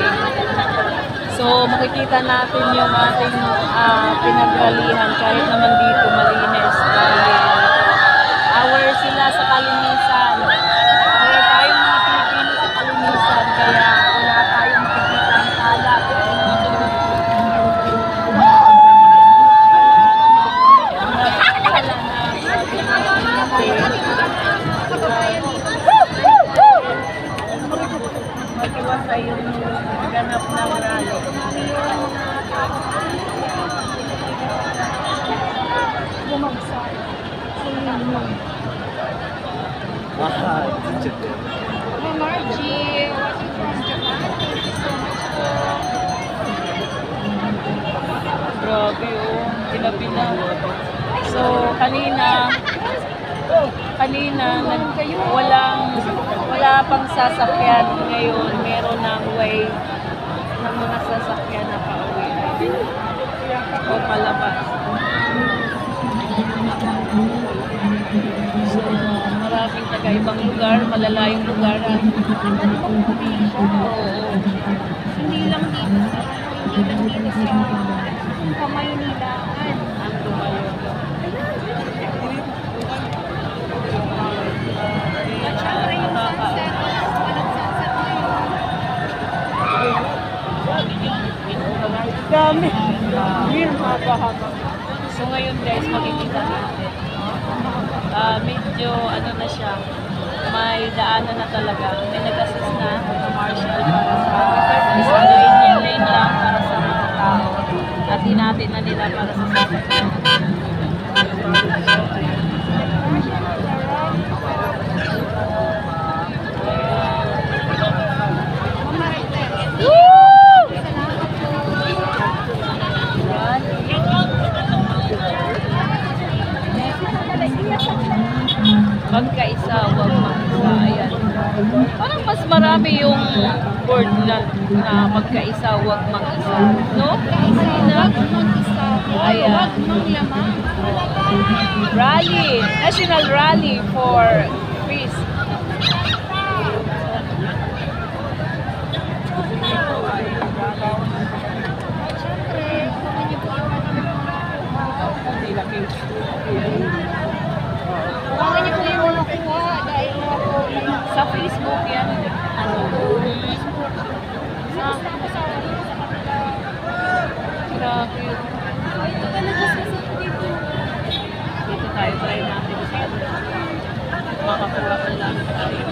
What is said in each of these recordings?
sinasabi. So, makikita natin yung ating ah, pinagralihan kahit naman dito malinis oh, pila-pila. So, kanina, kanina, nag, walang, wala pang sasakyan. Ngayon, meron ng way ng mga sasakyan na pauwi. O palabas. So, maraming taga ibang lugar, malalayong lugar. ah. Oo. Hindi lang dito sa, hindi lang dito sa Kamaynilaan. Ang tumayo. At syempre yung sunset, walang sunset ngayon. Dami. Beer, haba-haba. So ngayon guys, makikita natin. Ah, medyo ano na siya, may daanan na talaga. May nag-assist na sa marshal para sa isang Hinati na nila para sa sasakyan. Magkaisa, wag mag-isa. Ayan. Parang mas marami yung word na, na magkaisa, wag mag-isa. No? Mag-isa. Ayan. Rally, national rally for peace. Syempre, kung niyo po yung Huwag niyo po yung makuha dahil mga po Sa Facebook yan. Ano? sa kasama dito sa kanila. Grabe. Ay, ito talaga sa dito. Dito tayo, try natin sa makakuha ka lang tayo.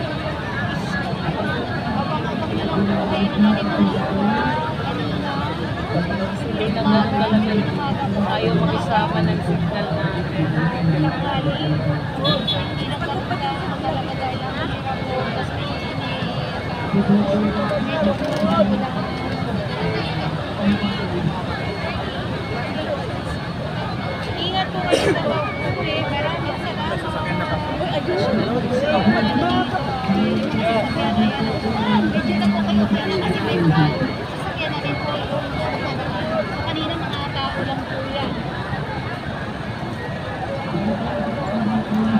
Hindi na ganun talaga ayaw makisama ng signal natin. Ingat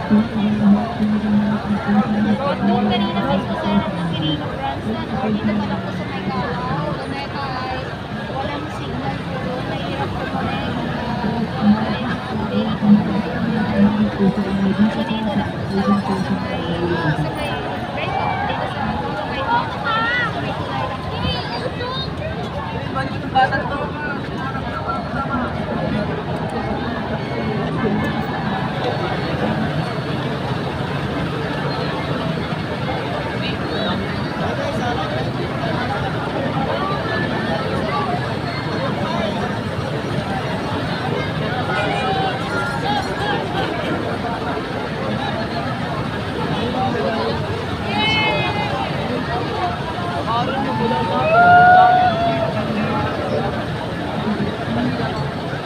doon kanina sa harap ng Quirino Branson or dito pa lang po sa may Calao. Doon ay walang signal po doon. Nahihirap po mo na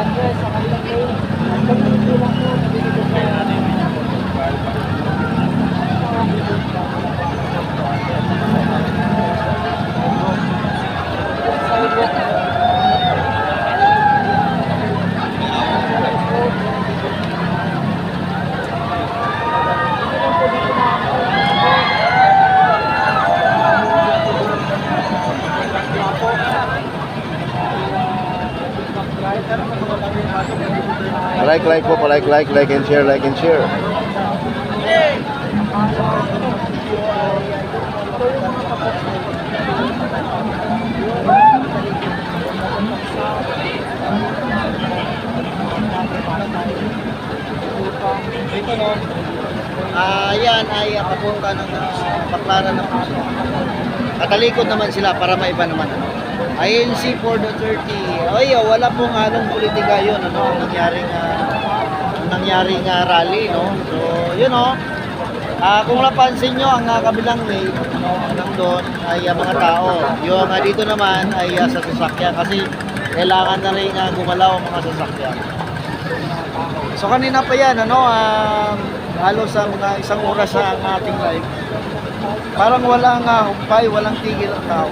Andres, sa kanilang Thank you. Like, like po, like, like, like and share, like and share. Ito no. Ah, ay papunta ng uh, Baclaran ng Puso. Katalikod naman sila para maiba naman. INC for the 30. Ay, oh, wala pong halong politika yun, ano, ang nangyaring, ang nangyaring rally, no? So, yun, no? Ah, kung napansin nyo, ang ah, kabilang lane, no, nandun ay ah, mga tao. Yung ah, dito naman ay ah, sa sasakyan kasi kailangan na rin ah, gumalaw ang mga sasakyan. So kanina pa yan, ano, um, halos ang uh, isang oras sa ating live. Parang walang uh, humpay, walang tigil ang tao.